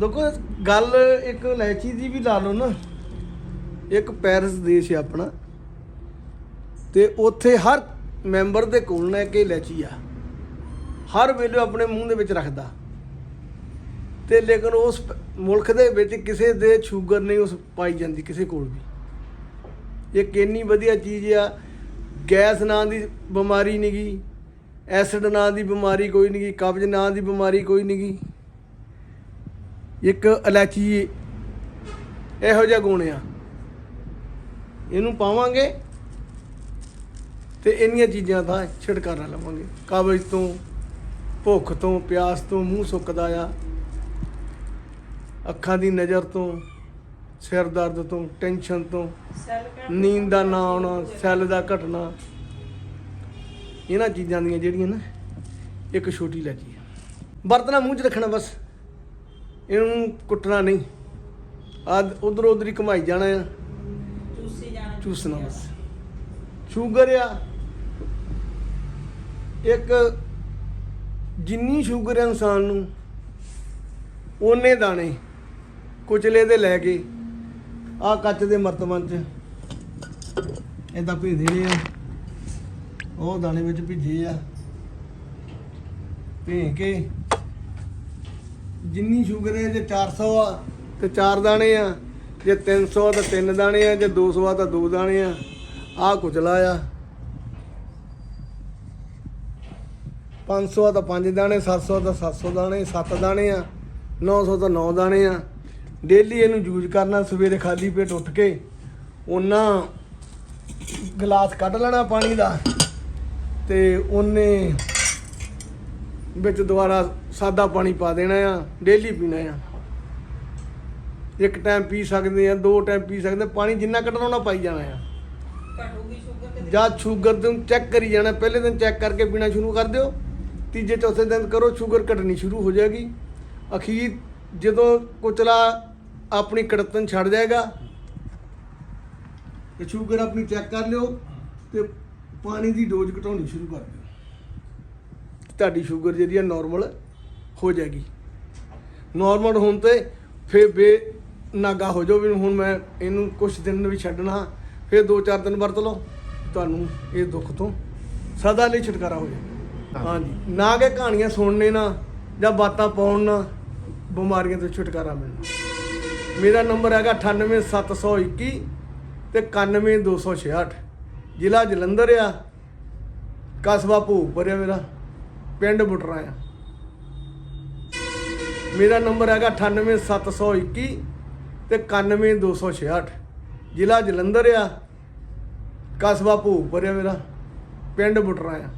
ਦੇਖੋ, ਗੱਲ ਇੱਕ ਇਲਾਇਚੀ ਦੀ ਵੀ ਲਾ ਲਓ ਨਾ। ਇੱਕ ਪੈਰਿਸ ਦੇਸ਼ ਹੈ ਆਪਣਾ। ਤੇ ਉੱਥੇ ਹਰ ਮੈਂਬਰ ਦੇ ਕੋਲ ਨਾ ਇੱਕ ਇਲਾਇਚੀ ਆ। ਹਰ ਵੇਲੇ ਆਪਣੇ ਮੂੰਹ ਦੇ ਵਿੱਚ ਰੱਖਦਾ। ਤੇ ਲੇਕਿਨ ਉਸ ਮੁਲਕ ਦੇ ਵਿੱਚ ਕਿਸੇ ਦੇ ਸ਼ੂਗਰ ਨਹੀਂ ਉਸ ਪਾਈ ਜਾਂਦੀ ਕਿਸੇ ਕੋਲ ਵੀ। ਇਹ ਕਿੰਨੀ ਵਧੀਆ ਚੀਜ਼ ਆ, ਗੈਸ ਨਾਂ ਦੀ ਬਿਮਾਰੀ ਨਹੀਂਗੀ ਐਸਿਡ ਨਾਂ ਦੀ ਬਿਮਾਰੀ ਕੋਈ ਨਹੀਂਗੀ ਕਬਜ਼ ਨਾਂ ਦੀ ਬਿਮਾਰੀ ਕੋਈ ਨਹੀਂਗੀ ਇੱਕ ਇਲਾਚੀ ਇਹੋ ਜਿਹਾ ਗੁਣ ਆ। ਇਹਨੂੰ ਪਾਵਾਂਗੇ ਤੇ ਇੰਨੀਆਂ ਚੀਜ਼ਾਂ ਦਾ ਛਿੜਕਾਰਾ ਲਵਾਂਗੇ। ਕਬਜ਼ ਤੋਂ ਭੁੱਖ ਤੋਂ ਪਿਆਸ ਤੋਂ ਮੂੰਹ ਸੁੱਕਦਾ ਆ। ਅੱਖਾਂ ਦੀ ਨਜ਼ਰ ਤੋਂ ਸਿਰ ਦਰਦ ਤੋਂ ਟੈਨਸ਼ਨ ਤੋਂ ਨੀਂਦ ਦਾ ਨਾ ਆਉਣਾ ਸੈੱਲ ਦਾ ਘਟਣਾ ਇਹਨਾਂ ਚੀਜ਼ਾਂ ਦੀਆਂ ਜਿਹੜੀਆਂ ਨਾ ਇੱਕ ਛੋਟੀ ਆ। ਵਰਤਣਾ ਮੂੰਹ 'ਚ ਰੱਖਣਾ ਬਸ। ਇਹਨੂੰ ਕੁੱਟਣਾ ਨਹੀਂ। ਆ ਉਧਰ ਉਧਰ ਹੀ ਘਮਾਈ ਜਾਣਾ ਆ। ਚੂਸੀ ਜਾਣਾ ਚੂਸਣਾ ਬਸ। ਸ਼ੂਗਰ ਆ। ਇੱਕ ਜਿੰਨੀ ਸ਼ੂਗਰ ਹੈ ਇਨਸਾਨ ਨੂੰ ਓਨੇ ਦਾਣੇ ਕੁਚਲੇ ਦੇ ਲੈ ਕੇ ਆ ਕੱਚ ਦੇ ਮਰਤਬਾਨ ਚ ਇਦਾਂ ਭੇਜੇ ਨੇ ਉਹ ਦਾਣੇ ਵਿੱਚ ਭਿੱਜੇ ਆ। ਭੇ ਕੇ ਜਿੰਨੀ ਸ਼ੂਗਰ ਹੈ, ਜੇ 400 ਆ, ਤੇ 4 ਦਾਣੇ ਆ। ਜੇ 300 ਆ, ਤਾਂ 3 ਦਾਣੇ ਆ। ਜੇ 200 ਆ, ਤਾਂ 2 ਦਾਣੇ ਆ। ਆ ਕੁਚਲਾ ਆ 500 ਆ, ਤਾਂ 5 ਦਾਣੇ 700 ਆ, ਤਾਂ 700 ਦਾਣੇ 7 ਦਾਣੇ ਆ। 900 ਤਾਂ 9 ਦਾਣੇ ਆ। ਡੇਲੀ ਇਹਨੂੰ ਯੂਜ਼ ਕਰਨਾ, ਸਵੇਰੇ ਖਾਲੀ ਪੇਟ ਉੱਠ ਕੇ ਉਹਨਾਂ ਗਲਾਸ ਕੱਢ ਲੈਣਾ ਪਾਣੀ ਦਾ ਤੇ ਉਹਨੇ ਵਿੱਚ ਦੁਬਾਰਾ ਸਾਦਾ ਪਾਣੀ ਪਾ ਦੇਣਾ ਆ, ਡੇਲੀ ਪੀਣਾ ਆ। ਇੱਕ ਟਾਈਮ ਪੀ ਸਕਦੇ ਆ, ਦੋ ਟਾਈਮ ਪੀ ਸਕਦੇ ਪਾਣੀ ਜਿੰਨਾ ਕੱਢਣਾ ਉਹਨਾਂ ਪਾਈ ਜਾਣਾ ਆ। ਜਾਂ ਸ਼ੂਗਰ ਨੂੰ ਚੈੱਕ ਕਰੀ ਜਾਣਾ, ਪਹਿਲੇ ਦਿਨ ਚੈੱਕ ਕਰਕੇ ਪੀਣਾ ਸ਼ੁਰੂ ਕਰ ਦਿਓ। ਤੀਜੇ, ਚੌਥੇ ਦਿਨ ਕਰੋ ਸ਼ੂਗਰ ਘਟਣੀ ਸ਼ੁਰੂ ਹੋ ਜਾਏਗੀ। ਅਖੀਰ ਜਦੋਂ ਕੁਚਲਾ ਆਪਣੀ ਕੜਤਨ ਛੱਡ ਜਾਏਗਾ, ਤੇ ਸ਼ੂਗਰ ਆਪਣੀ ਚੈੱਕ ਕਰ ਲਿਓ ਤੇ ਪਾਣੀ ਦੀ ਡੋਜ਼ ਘਟਾਉਣੀ ਸ਼ੁਰੂ ਕਰ ਦਿਓ। ਤੁਹਾਡੀ ਸ਼ੂਗਰ ਜਿਹੜੀ ਆ ਨਾਰਮਲ ਹੋ ਜਾਏਗੀ। ਨਾਰਮਲ ਹੋਣ ਤੇ ਫਿਰ ਬੇ ਨਾਗਾ ਹੋ ਜਾਓ ਵੀ ਹੁਣ ਮੈਂ ਇਹਨੂੰ ਕੁਝ ਦਿਨ ਵੀ ਛੱਡਣਾ ਫਿਰ 2-4 ਦਿਨ ਵਰਤ ਲਓ ਤੁਹਾਨੂੰ ਇਹ ਦੁੱਖ ਤੋਂ ਸਦਾ ਲਈ ਛੁਟਕਾਰਾ ਹੋ ਜਾਏ ਹਾਂਜੀ। ਨਾ ਕਿ ਕਹਾਣੀਆਂ ਸੁਣਨੇ ਨਾ ਜਾਂ ਬਾਤਾਂ ਪਾਉਣ ਨਾ ਬਿਮਾਰੀਆਂ ਤੋਂ ਛੁਟਕਾਰਾ ਮਿਲਣਾ। ਮੇਰਾ ਨੰਬਰ ਹੈਗਾ 98721 ਤੇ 91266 ਜ਼ਿਲ੍ਹਾ ਜਲੰਧਰ ਆ ਕਸਬਾ ਭੂਪਰ ਆ ਮੇਰਾ ਪਿੰਡ ਬੁਟਰਾ ਆ ਮੇਰਾ ਨੰਬਰ ਹੈਗਾ 98721 ਤੇ 91266 ਜ਼ਿਲ੍ਹਾ ਜਲੰਧਰ ਆ। ਕਸਬਾ ਭੂਪਰ ਆ ਮੇਰਾ। ਪਿੰਡ ਬੁਟਰਾ ਆ।